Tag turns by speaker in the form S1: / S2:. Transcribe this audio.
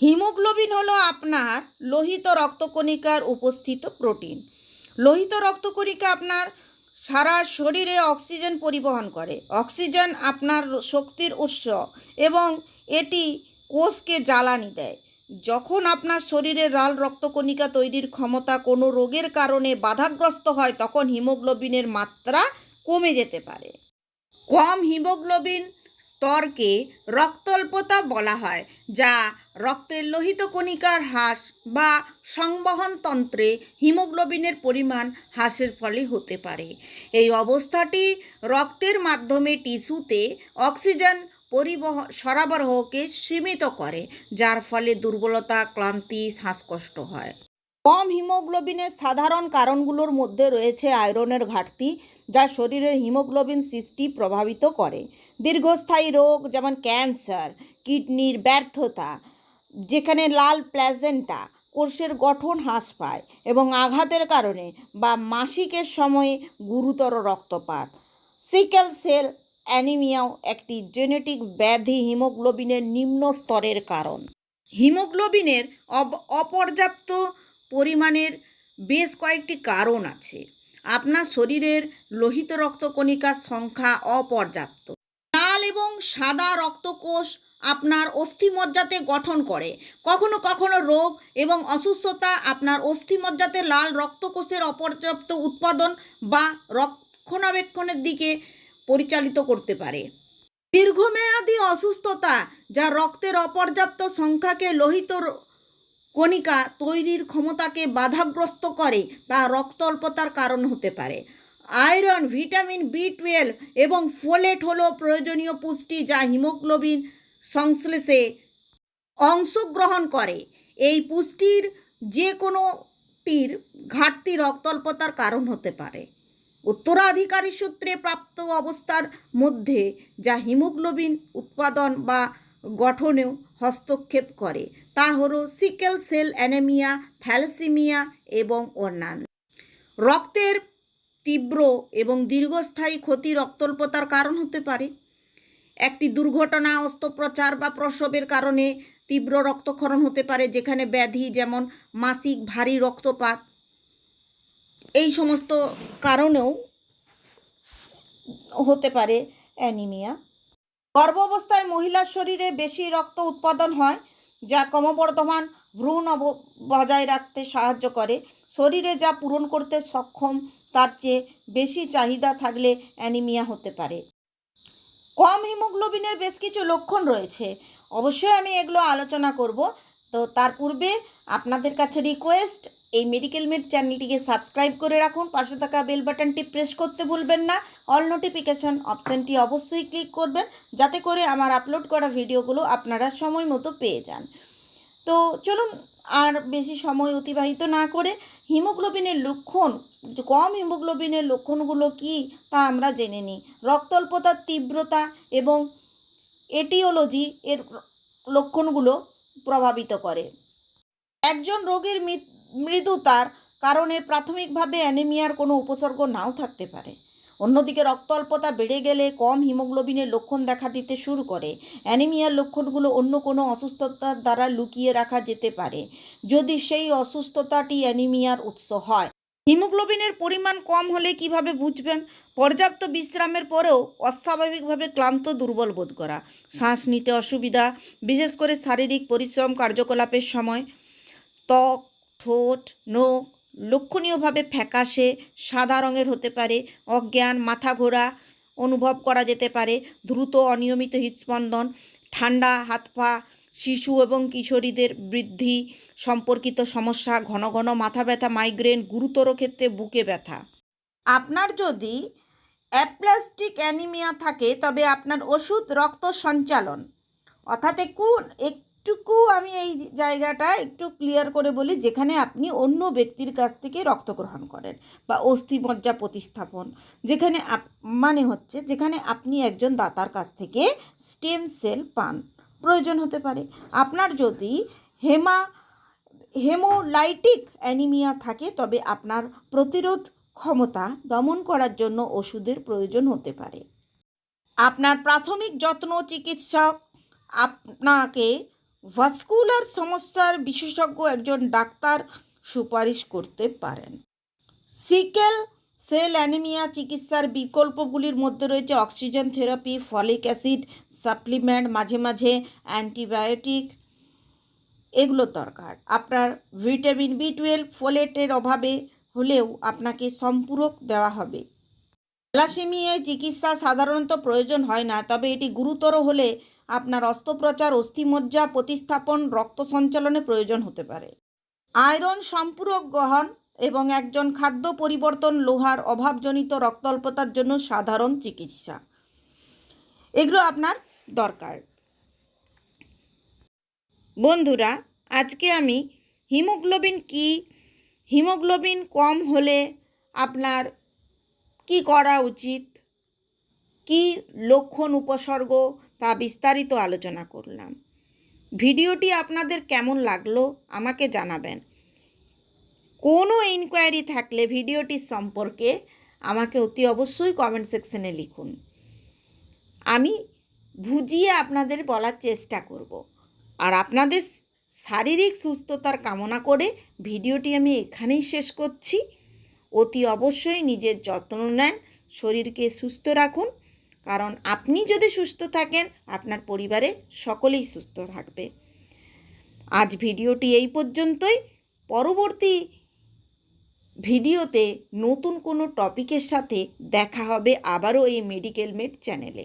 S1: Haemoglobin হলো আপনার লোহিত রক্তকণিকার উপস্থিত প্রোটিন। লোহিত রক্তকণিকা আপনার সারা শরীরে অক্সিজেন পরিবহন করে। অক্সিজেন আপনার শক্তির উৎস এবং এটি কোষকে জ্বালানি দেয়। যখন আপনার শরীরে লাল রক্তকণিকা তৈরির ক্ষমতা কোনো রোগের কারণে বাধাগ্রস্ত হয়, তখন হিমোগ্লোবিনের মাত্রা কমে যেতে পারে। কম হিমোগ্লোবিন স্তরকে রক্তল্পতা বলা হয়, যা রক্তের লোহিত কণিকার হ্রাস বা সংবহন তন্ত্রে হিমোগ্লোবিনের পরিমাণ হ্রাসের ফলে হতে পারে। এই অবস্থাটি রক্তের মাধ্যমে টিস্যুতে অক্সিজেন পরিবহ, সরবরাহকে সীমিত করে, যার ফলে দুর্বলতা, ক্লান্তি, শ্বাসকষ্ট হয়। কম হিমোগ্লোবিনের সাধারণ কারণগুলোর মধ্যে রয়েছে আয়রনের ঘাটতি, যা শরীরের হিমোগ্লোবিন সৃষ্টি প্রভাবিত করে। দীর্ঘস্থায়ী রোগ যেমন ক্যান্সার, কিডনির ব্যর্থতা যেখানে লাল প্ল্যাজেন্টা কোষের গঠন হ্রাস পায় এবং আঘাতের কারণে বা মাসিকের সময়ে গুরুতর রক্তপাত। সিকেল সেল অ্যানিমিয়াও একটি জেনেটিক ব্যাধি হিমোগ্লোবিনের নিম্ন স্তরের কারণ। হিমোগ্লোবিনের অপর্যাপ্ত পরিমাণের বেশ কয়েকটি কারণ আছে। আপনার শরীরের লোহিত রক্তকণিকার সংখ্যা অপর্যাপ্ত। এবং সাদা রক্তকোষ আপনার অস্থিমজ্জাতে গঠন করে। কখনো কখনো রোগ এবং অসুস্থতা আপনার অস্থিমজ্জাতে লাল রক্তকোষের অপর্যাপ্ত উৎপাদন বা রক্ষণাবেক্ষণের দিকে পরিচালিত করতে পারে। দীর্ঘমেয়াদী অসুস্থতা যা রক্তের অপর্যাপ্ত সংখ্যাকে লোহিত কণিকা তৈরির ক্ষমতাকে বাধাগ্রস্ত করে তা রক্ত অল্পতার কারণ হতে পারে। আয়রন, ভিটামিন বি টুয়েলভ এবং ফোলেট হলো প্রয়োজনীয় পুষ্টি যা হিমোগ্লোবিন সংশ্লেষে অংশগ্রহণ করে। এই পুষ্টির যে কোনোটির ঘাটতি রক্তল্পতার কারণ হতে পারে। উত্তরাধিকারী সূত্রে প্রাপ্ত অবস্থার মধ্যে যা হিমোগ্লোবিন উৎপাদন বা গঠনেও হস্তক্ষেপ করে, তা হলো সিকেল সেল অ্যানেমিয়া, থ্যালাসেমিয়া এবং অন্যান্য। রক্তের তীব্র এবং দীর্ঘস্থায়ী ক্ষতি রক্তল্পতার কারণ হতে পারে। একটি দুর্ঘটনা, অস্ত্রোপচার বা প্রসবের কারণে তীব্র রক্তক্ষরণ হতে পারে, যেখানে ব্যাধি যেমন মাসিক ভারী রক্তপাত। এই সমস্ত কারণেও হতে পারে অ্যানিমিয়া। গর্ভাবস্থায় মহিলার শরীরে বেশি রক্ত উৎপাদন হয়, যা ক্রমবর্ধমান ভ্রূণ বজায় রাখতে সাহায্য করে। শরীরে যা পূরণ করতে সক্ষম তার চেয়ে বেশি চাহিদা থাকলে অ্যানিমিয়া হতে পারে। কম হিমোগ্লোবিনের বেশ কিছু লক্ষণ রয়েছে। অবশ্যই আমি এগুলো আলোচনা করব। তো তার পূর্বে আপনাদের কাছে রিকোয়েস্ট এই মেডিকেল মেড চ্যানেলটিকে সাবস্ক্রাইব করে রাখুন। পাশে থাকা বেল বাটনটি প্রেস করতে ভুলবেন না। অল নোটিফিকেশন অপশানটি অবশ্যই ক্লিক করবেন, যাতে করে আমার আপলোড করা ভিডিওগুলো আপনারা সময় মতো পেয়ে যান। তো চলুন আর বেশি সময় অতিবাহিত না করে হিমোগ্লোবিনের লক্ষণ কম হিমোগ্লোবিনের লক্ষণগুলো কি তা আমরা জেনে নিই। রক্তল্পতার তীব্রতা এবং এটিওলজি এর লক্ষণগুলো প্রভাবিত করে। একজন রোগীর মৃদু মৃদুতার কারণে প্রাথমিকভাবে অ্যানিমিয়ার কোনো উপসর্গ নাও থাকতে পারে। অন্যদিকে রক্ত অল্পতা বেড়ে গেলে কম হিমোগ্লোবিনের লক্ষণ দেখা দিতে শুরু করে। অ্যানিমিয়ার লক্ষণগুলো অন্য কোনো অসুস্থতার দ্বারা লুকিয়ে রাখা যেতে পারে, যদি সেই অসুস্থতাটি অ্যানিমিয়ার উৎস হয়। হিমোগ্লোবিনের পরিমাণ কম হলে কীভাবে বুঝবেন? পর্যাপ্ত বিশ্রামের পরেও অস্বাভাবিকভাবে ক্লান্ত, দুর্বল বোধ করা। শ্বাস নিতে অসুবিধা, বিশেষ করে শারীরিক পরিশ্রম কার্যকলাপের সময়। ত্বক, ঠোঁট, নখ লক্ষণীয়ভাবে ফ্যাকাশে, সাদা রঙের হতে পারে, অজ্ঞান, মাথা ঘোরা অনুভব করা যেতে পারে, দ্রুত অনিয়মিত হৃদস্পন্দন, ঠান্ডা হাত পা, শিশু এবং কিশোরীদের বৃদ্ধি, সম্পর্কিত সমস্যা, ঘন ঘন মাথা ব্যথা মাইগ্রেন গুরুতর ক্ষেত্রে বুকে ব্যথা। আপনার যদি অ্যাপ্লাস্টিক অ্যানিমিয়া থাকে, তবে আপনার ওষুধ রক্ত সঞ্চালন, অর্থাৎ একটু একটুকু আমি এই জায়গাটা একটু ক্লিয়ার করে বলি, যেখানে আপনি অন্য ব্যক্তির কাছ থেকে রক্ত গ্রহণ করেন বা অস্থিমজ্জা প্রতিস্থাপন। যেখানে মানে হচ্ছে যেখানে আপনি একজন দাতার কাছ থেকে স্টেম সেল পান। প্রয়োজন হতে পারে। আপনার যদি হেমা, হেমোলাইটিক অ্যানিমিয়া থাকে, তবে আপনার প্রতিরোধ ক্ষমতা দমন করার জন্য ওষুধের প্রয়োজন হতে পারে। আপনার প্রাথমিক যত্ন, চিকিৎসক আপনাকে ভাস্কুলার সমস্যার বিশেষজ্ঞ একজন ডাক্তার সুপারিশ করতে পারেন। সিকেল সেল অ্যানিমিয়া চিকিৎসার বিকল্পগুলির মধ্যে রয়েছে oxygen therapy folic acid supplement মাঝে মাঝে অ্যান্টিবায়োটিক এগুলো দরকার। আপনার ভিটামিন বি টুয়েলভ ফোলেটের অভাবে হলেও আপনাকে সম্পূরক দেওয়া হবে। থ্যালাসেমিয়ায় চিকিৎসা সাধারণত প্রয়োজন হয় না, তবে এটি গুরুতর হলে আপনার অস্ত্রোপচার, অস্থিমজ্জা, প্রতিস্থাপন, রক্ত সঞ্চালনে প্রয়োজন হতে পারে। আয়রন সম্পূরক গ্রহণ এবং একজন খাদ্য পরিবর্তন লোহার অভাবজনিত রক্তল্পতার জন্য সাধারণ চিকিৎসা। এগুলো আপনার দরকার। বন্ধুরা, আজকে আমি হিমোগ্লোবিন কি? হিমোগ্লোবিন কম হলে আপনার কি করা উচিত? কি লক্ষণ, উপসর্গ তা বিস্তারিত আলোচনা করলাম। ভিডিওটি আপনাদের কেমন লাগল আমাকে জানাবেন। কোনো ইনকোয়ারি থাকলে ভিডিওটির সম্পর্কে আমাকে অতি অবশ্যই কমেন্ট সেকশনে লিখুন। আমি বুঝিয়ে আপনাদের বলার চেষ্টা করব। আর আপনাদের শারীরিক সুস্থতার কামনা করে ভিডিওটি আমি এখানেই শেষ করছি। অতি অবশ্যই নিজের যত্ন নেন, শরীরকে সুস্থ রাখুন কারণ আপনি যদি সুস্থ থাকেন, আপনার পরিবারে সকলেই সুস্থ থাকবে। আজ ভিডিওটি এই পর্যন্তই। পরবর্তী ভিডিওতে নতুন কোনো টপিকের সাথে দেখা হবে আবারও এই মেডিকেল মেড চ্যানেলে